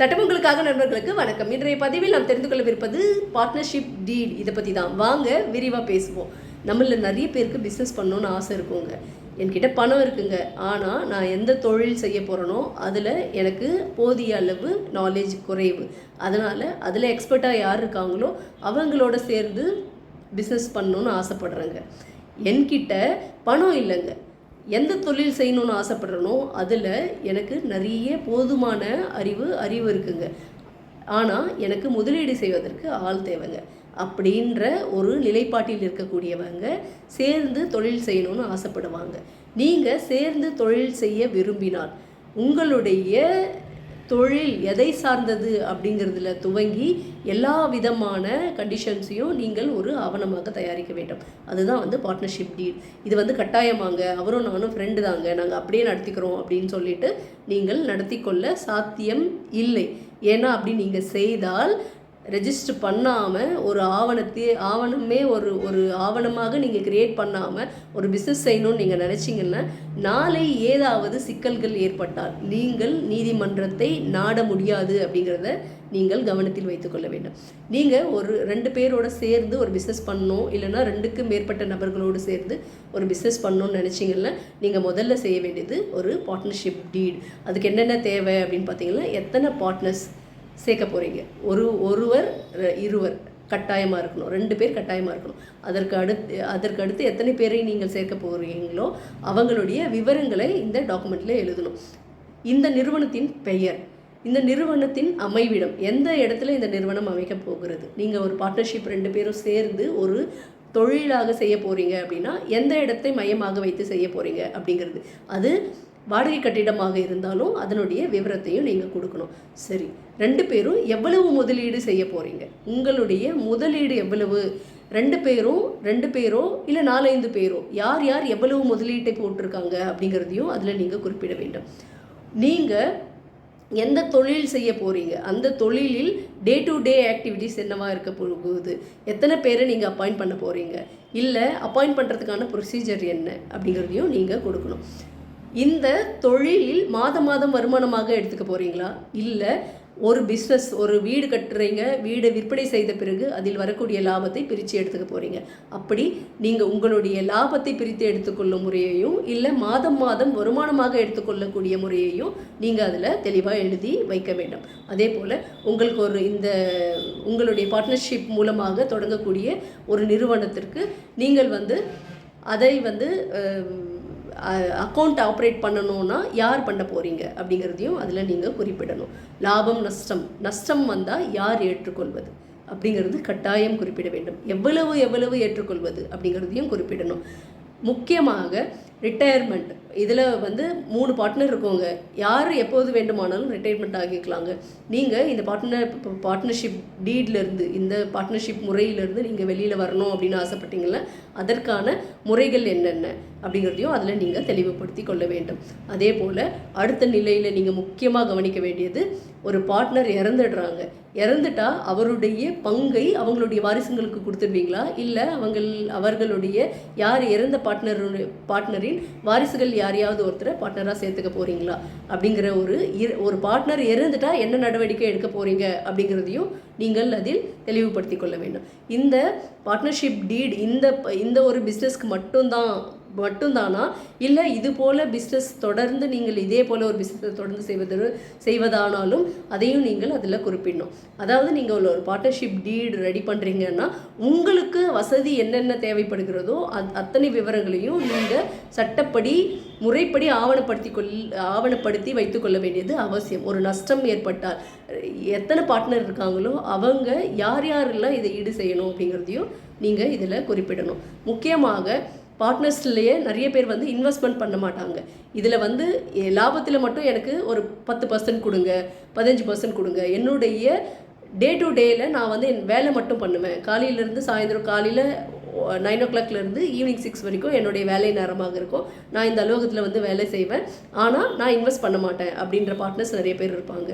சட்டமங்களுக்காக நண்பர்களுக்கு வணக்கம். இன்றைய பதிவில் நாம் தெரிந்து கொள்ளவிருப்பது பார்ட்னர்ஷிப் டீல் இதை பற்றி தான். வாங்க விரிவாக பேசுவோம். நம்மள நிறைய பேருக்கு பிஸ்னஸ் பண்ணணும்னு ஆசை இருக்குங்க. என்கிட்ட பணம் இருக்குங்க. ஆனால் நான் எந்த தொழில் செய்ய போகிறேனோ அதில் எனக்கு போதிய அளவு நாலேஜ் குறைவு. அதனால் அதில் எக்ஸ்பர்ட்டாக யார் இருக்காங்களோ அவங்களோட சேர்ந்து பிஸ்னஸ் பண்ணணும்னு ஆசைப்படுறேங்க. என்கிட்ட பணம் இல்லைங்க. எந்த தொழில் செய்யணும்னு ஆசைப்படுறனோ அதில் எனக்கு நிறைய போதுமான அறிவு அறிவு இருக்குங்க. ஆனால் எனக்கு முதலீடு செய்வதற்கு ஆள் தேவைங்க. அப்படின்ற ஒரு நிலைப்பாட்டில் இருக்கக்கூடியவங்க சேர்ந்து தொழில் செய்யணும்னு ஆசைப்படுவாங்க. நீங்கள் சேர்ந்து தொழில் செய்ய விரும்பினால் உங்களுடைய தொழில் எதை சார்ந்தது அப்படிங்கிறதுல துவங்கி எல்லா விதமான கண்டிஷன்ஸையும் நீங்கள் ஒரு ஆவணமாக தயாரிக்க வேண்டும். அதுதான் வந்து பார்ட்னர்ஷிப் டீல் இது வந்து கட்டாயமாங்க. அவரும் நானும் ஃப்ரெண்டு தாங்க. நாங்கள் அப்படியே நடத்திக்கிறோம் அப்படின்னு சொல்லிட்டு நீங்கள் நடத்தி கொள்ள சாத்தியம் இல்லை. ஏன்னா அப்படி நீங்கள் செய்தால் ரெஜிஸ்டர் பண்ணாமல் ஒரு ஆவணத்தை ஆவணமே ஒரு ஒரு ஆவணமாக நீங்கள் கிரியேட் பண்ணாமல் ஒரு பிஸ்னஸ் செய்யணும்னு நீங்கள் நினச்சிங்கன்னா நாளை ஏதாவது சிக்கல்கள் ஏற்பட்டால் நீங்கள் நீதிமன்றத்தை நாட முடியாது அப்படிங்கிறத நீங்கள் கவனத்தில் வைத்துக்கொள்ள வேண்டும். நீங்கள் ஒரு ரெண்டு பேரோட சேர்ந்து ஒரு பிஸ்னஸ் பண்ணணும் இல்லைன்னா ரெண்டுக்கு மேற்பட்ட நபர்களோடு சேர்ந்து ஒரு பிஸ்னஸ் பண்ணணும்னு நினச்சிங்கன்னா நீங்கள் முதல்ல செய்ய வேண்டியது ஒரு பார்ட்னர்ஷிப் டீட் அதுக்கு என்னென்ன தேவை அப்படின்னு பார்த்தீங்கன்னா எத்தனை பார்ட்னர்ஸ் சேர்க்க போகிறீங்க ஒரு ஒருவர் இருவர் கட்டாயமாக இருக்கணும். ரெண்டு பேர் கட்டாயமாக இருக்கணும். அதற்கு அடுத்து அதற்கு அடுத்து எத்தனை பேரை நீங்கள் சேர்க்க போகிறீங்களோ அவங்களுடைய விவரங்களை இந்த டாக்குமெண்ட்டில் எழுதணும். இந்த நிறுவனத்தின் பெயர் இந்த நிறுவனத்தின் அமைவிடம் எந்த இடத்துல இந்த நிறுவனம் அமைக்க போகிறது? நீங்கள் ஒரு பார்ட்னர்ஷிப் ரெண்டு பேரும் சேர்ந்து ஒரு தொழிலாக செய்ய போகிறீங்க அப்படின்னா எந்த இடத்தை மையமாக வைத்து செய்ய போகிறீங்க அப்படிங்கிறது. அது வாடகை கட்டிடமாக இருந்தாலும் அதனுடைய விவரத்தையும் நீங்கள் கொடுக்கணும். சரி ரெண்டு பேரும் எவ்வளவு முதலீடு செய்ய போகிறீங்க உங்களுடைய முதலீடு எவ்வளவு? ரெண்டு பேரும் ரெண்டு பேரோ இல்லை நாலைந்து பேரோ? யார் யார் எவ்வளவு முதலீட்டை போட்டிருக்காங்க அப்படிங்கிறதையும் அதில் நீங்கள் குறிப்பிட வேண்டும். நீங்கள் எந்த தொழில் செய்ய போகிறீங்க அந்த தொழிலில் டே டு டே ஆக்டிவிட்டீஸ் என்னவாக இருக்க போகுது? எத்தனை பேரை நீங்கள் அப்பாயிண்ட் பண்ண போகிறீங்க இல்லை அப்பாயிண்ட் பண்ணுறதுக்கான ப்ரொசீஜர் என்ன? அப்படிங்கிறதையும் நீங்கள் கொடுக்கணும். இந்த தொழிலில் மாதம் மாதம் வருமானமாக எடுத்துக்க போகிறீங்களா இல்லை ஒரு பிஸ்னஸ் ஒரு வீடு கட்டுறீங்க வீடு விற்பனை செய்த பிறகு அதில் வரக்கூடிய லாபத்தை பிரித்து எடுத்துக்க போகிறீங்க அப்படி நீங்கள் உங்களுடைய லாபத்தை பிரித்து எடுத்துக்கொள்ளும் முறையையும் இல்லை மாதம் மாதம் வருமானமாக எடுத்துக்கொள்ளக்கூடிய முறையையும் நீங்கள் அதில் தெளிவாக எழுதி வைக்க வேண்டும். அதே போல் உங்களுக்கு ஒரு இந்த உங்களுடைய பார்ட்னர்ஷிப் மூலமாக தொடங்கக்கூடிய ஒரு நிறுவனத்திற்கு நீங்கள் வந்து அதை வந்து அக்கௌண்ட் ஆப்ரேட் பண்ணணும்னா யார் பண்ண போகிறீங்க அப்படிங்கிறதையும் அதில் நீங்கள் குறிப்பிடணும். லாபம் நஷ்டம். நஷ்டம் வந்தால் யார் ஏற்றுக்கொள்வது அப்படிங்கிறது கட்டாயம் குறிப்பிட வேண்டும். எவ்வளவு எவ்வளவு ஏற்றுக்கொள்வது அப்படிங்கிறதையும் குறிப்பிடணும். முக்கியமாக ரிட்டையர்மெண்ட் இதில் வந்து மூணு பார்ட்னர் இருக்கோங்க யார் எப்போது வேண்டுமானாலும் ரிட்டையர்மெண்ட் ஆகிக்கலாங்க. நீங்கள் இந்த பார்ட்னர் பார்ட்னர்ஷிப் டீட்லேருந்து இந்த பார்ட்னர்ஷிப் முறையிலேருந்து நீங்கள் வெளியில் வரணும் அப்படின்னு ஆசைப்பட்டீங்களா அதற்கான முறைகள் என்னென்ன அப்படிங்கிறதையும் அதில் நீங்கள் தெளிவுபடுத்தி கொள்ள வேண்டும். அதே போல் அடுத்த நிலையில் நீங்கள் முக்கியமாக கவனிக்க வேண்டியது ஒரு பார்ட்னர் இறந்துடுறாங்க. இறந்துட்டா அவருடைய பங்கை அவங்களுடைய வாரிசுங்களுக்கு கொடுத்துருவீங்களா இல்லை அவங்கள் அவர்களுடைய யார் இறந்த பார்ட்னர் பார்ட்னரின் வாரிசுகள் யாரையாவது ஒருத்தரை பார்ட்னராக சேர்த்துக்க போகிறீங்களா அப்படிங்கிற ஒரு இரு- ஒரு பார்ட்னர் இறந்துட்டா என்ன நடவடிக்கை எடுக்க போகிறீங்க அப்படிங்கிறதையும் நீங்கள் அதில் தெளிவுபடுத்தி கொள்ள வேண்டும். இந்த பார்ட்னர்ஷிப் டீட் இந்த இந்த ஒரு பிஸ்னஸ்க்கு மட்டும்தான் மட்டும்தானா? இல்லை இது போல் பிஸ்னஸ் தொடர்ந்து நீங்கள் இதே போல் ஒரு பிஸ்னஸை தொடர்ந்து செய்வது செய்வதானாலும் அதையும் நீங்கள் அதில் குறிப்பிடணும். அதாவது நீங்கள் ஒரு ஒரு பார்ட்னர்ஷிப் டீடு ரெடி பண்ணுறீங்கன்னா உங்களுக்கு வசதி என்னென்ன தேவைப்படுகிறதோ அத் அத்தனை விவரங்களையும் நீங்கள் சட்டப்படி முறைப்படி ஆவணப்படுத்தி கொள் ஆவணப்படுத்தி வைத்துக்கொள்ள வேண்டியது அவசியம். ஒரு நஷ்டம் ஏற்பட்டால் எத்தனை பார்ட்னர் இருக்காங்களோ அவங்க யார் யாரெல்லாம் இதை ஈடு செய்யணும் அப்படிங்கிறதையும் நீங்கள் இதில் குறிப்பிடணும். முக்கியமாக பார்ட்னர்ஸ்லேயே நிறைய பேர் வந்து இன்வெஸ்ட்மெண்ட் பண்ண மாட்டாங்க. இதில் வந்து லாபத்தில் மட்டும் எனக்கு ஒரு பத்து பர்சன்ட் கொடுங்க பதினஞ்சு பர்சன்ட் கொடுங்க. என்னுடைய டே டு டேயில் நான் வந்து என் வேலை மட்டும் பண்ணுவேன். காலையிலேருந்து சாயந்தரம் காலையில் நைன் ஓ கிளாக்லேருந்து ஈவினிங் சிக்ஸ் வரைக்கும் என்னுடைய வேலை நேரமாக இருக்கும். நான் இந்த அலுவலகத்தில் வந்து வேலை செய்வேன். ஆனால் நான் இன்வெஸ்ட் பண்ண மாட்டேன் அப்படின்ற பார்ட்னர்ஸ் நிறைய பேர் இருப்பாங்க.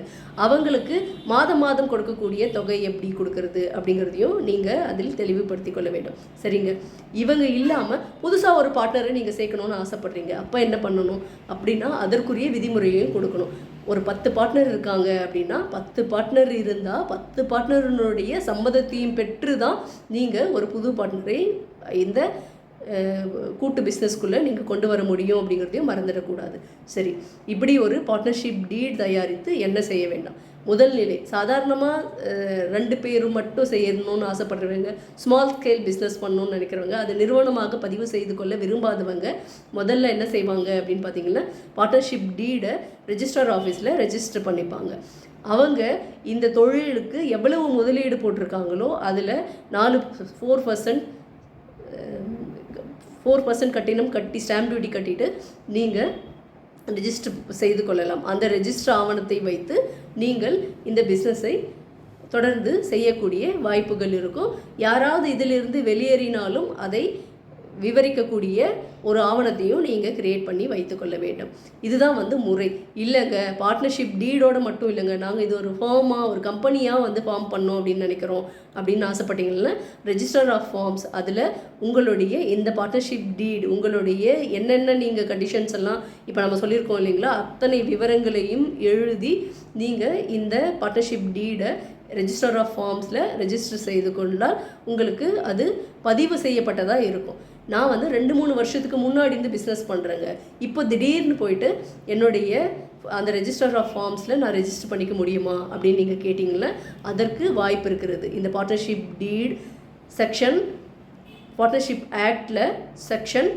அவங்களுக்கு மாதம் மாதம் கொடுக்கக்கூடிய தொகை எப்படி கொடுக்கறது அப்படிங்கிறதையும் நீங்கள் அதில் தெளிவுபடுத்தி கொள்ள வேண்டும். சரிங்க? இவங்க இல்லாமல் புதுசாக ஒரு பார்ட்னரை நீங்கள் சேர்க்கணும்னு ஆசைப்படுறீங்க. அப்போ என்ன பண்ணணும்? அப்படின்னா அதற்குரிய விதிமுறையையும் கொடுக்கணும். ஒரு பத்து பார்ட்னர் இருக்காங்க அப்படின்னா பத்து பார்ட்னர் இருந்தால் பத்து பார்ட்னருடைய சம்மதத்தையும் பெற்று தான் நீங்கள் ஒரு புது பார்ட்னரை இந்த கூட்டு பிஸ்னஸ்க்குள்ளே நீங்கள் கொண்டு வர முடியும் அப்படிங்கிறதையும் மறந்துடக்கூடாது. சரி இப்படி ஒரு பார்ட்னர்ஷிப் டீட் தயாரித்து என்ன செய்ய வேண்டாம்? முதல் நிலை சாதாரணமாக ரெண்டு பேரும் மட்டும் செய்யணும்னு ஆசைப்படுறவங்க ஸ்மால் ஸ்கேல் பிஸ்னஸ் பண்ணணும்னு நினைக்கிறவங்க அது நிறுவனமாக பதிவு செய்து கொள்ள விரும்பாதவங்க முதல்ல என்ன செய்வாங்க அப்படின்னு பார்த்தீங்கன்னா பார்ட்னர்ஷிப் டீடை ரெஜிஸ்டர் ஆஃபீஸில் ரெஜிஸ்டர் பண்ணிப்பாங்க. அவங்க இந்த தொழிலுக்கு எவ்வளவு முதலீடு போட்டிருக்காங்களோ அதில் நாலு ஃபோர் பர்சன்ட் ஃபோர் பர்சன்ட் கட்டினம் கட்டி ஸ்டாம்ப் டியூட்டி கட்டிட்டு நீங்கள் ரெஜிஸ்டர் செய்து கொள்ளலாம். அந்த ரெஜிஸ்டர் ஆவணத்தை வைத்து நீங்கள் இந்த பிஸ்னஸை தொடர்ந்து செய்யக்கூடிய வாய்ப்புகள் இருக்கும். யாராவது இதிலிருந்து வெளியேறினாலும் அதை விவரிக்கக்கூடிய ஒரு ஆவணத்தையும் நீங்கள் கிரியேட் பண்ணி வைத்துக்கொள்ள வேண்டும். இதுதான் வந்து முறை. இல்லைங்க பார்ட்னர்ஷிப் டீடோட மட்டும் இல்லைங்க. நாங்கள் இது ஒரு ஃபார்மாக ஒரு கம்பெனியாக வந்து ஃபார்ம் பண்ணோம் அப்படின்னு நினைக்கிறோம் அப்படின்னு ஆசைப்பட்டீங்கன்னா ரெஜிஸ்டர் ஆஃப் ஃபார்ம்ஸ் அதில் உங்களுடைய இந்த பார்ட்னர்ஷிப் டீட் உங்களுடைய என்னென்ன நீங்கள் கண்டிஷன்ஸ் எல்லாம் இப்போ நம்ம சொல்லியிருக்கோம் இல்லைங்களா அத்தனை விவரங்களையும் எழுதி நீங்கள் இந்த பார்ட்னர்ஷிப் டீடை ரெஜிஸ்டர் ஆஃப் ஃபார்ம்ஸில் ரெஜிஸ்டர் செய்து கொண்டால் உங்களுக்கு அது பதிவு செய்யப்பட்டதாக இருக்கும். நான் வந்து ரெண்டு மூணு வருஷத்துக்கு முன்னாடி இருந்து பிஸ்னஸ் பண்ணுறேங்க இப்போ திடீர்னு போயிட்டு என்னுடைய அந்த ரெஜிஸ்டர் ஆஃப் ஃபார்ம்ஸில் நான் ரெஜிஸ்டர் பண்ணிக்க முடியுமா அப்படின்னு நீங்கள் கேட்டிங்களே அதற்கு வாய்ப்பு இருக்கிறது. இந்த பார்ட்னர்ஷிப் டீட் செக்ஷன் பார்ட்னர்ஷிப் ஆக்டில் செக்ஷன்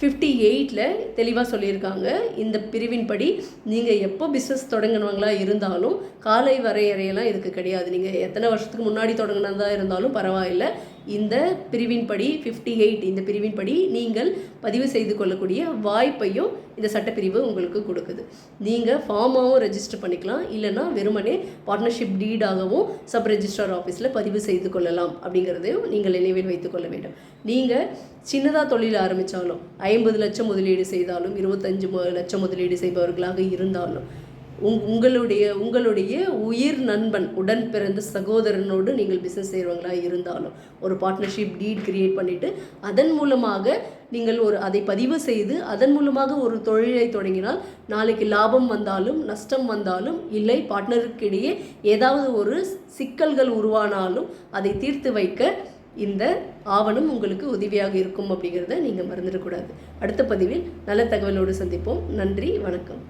ஃபிஃப்டி எயிட்டில் தெளிவாக சொல்லியிருக்காங்க. இந்த பிரிவின்படி நீங்கள் எப்போ பிஸ்னஸ் தொடங்கினவங்களா இருந்தாலும் காலை வரையறையெல்லாம் இதுக்கு கிடையாது. நீங்கள் எத்தனை வருஷத்துக்கு முன்னாடி தொடங்கினதாக இருந்தாலும் பரவாயில்லை. இந்த பிரிவின்படி ஃபிஃப்டி எயிட் இந்த பிரிவின்படி நீங்கள் பதிவு செய்து கொள்ளக்கூடிய வாய்ப்பையும் இந்த சட்டப்பிரிவு உங்களுக்கு கொடுக்குது. நீங்கள் ஃபார்மாகவும் ரெஜிஸ்டர் பண்ணிக்கலாம். இல்லைன்னா வெறுமனே பார்ட்னர்ஷிப் டீடாகவும் சப் ரெஜிஸ்ட்ரார் ஆஃபீஸில் பதிவு செய்து கொள்ளலாம் அப்படிங்கிறதையும் நீங்கள் நினைவில் வைத்துக்கொள்ள வேண்டும். நீங்கள் சின்னதாக தொழில் ஆரம்பித்தாலும் ஐம்பது லட்சம் முதலீடு செய்தாலும் இருபத்தஞ்சு லட்சம் முதலீடு செய்பவர்களாக இருந்தாலும் உங் உங்களுடைய உங்களுடைய உயிர் நண்பன் உடன் பிறந்த சகோதரனோடு நீங்கள் பிஸ்னஸ் செய்கிறவங்களா இருந்தாலும் ஒரு பார்ட்னர்ஷிப் டீட் கிரியேட் பண்ணிவிட்டு அதன் மூலமாக நீங்கள் ஒரு அதை பதிவு செய்து அதன் மூலமாக ஒரு தொழிலை தொடங்கினால் நாளைக்கு லாபம் வந்தாலும் நஷ்டம் வந்தாலும் இல்லை பார்ட்னருக்கிடையே ஏதாவது ஒரு சிக்கல்கள் உருவானாலும் அதை தீர்த்து வைக்க இந்த ஆவணம் உங்களுக்கு உதவியாக இருக்கும் அப்படிங்கிறத நீங்கள் மறந்துடக்கூடாது. அடுத்த பதிவில் நல்ல தகவலோடு சந்திப்போம். நன்றி வணக்கம்.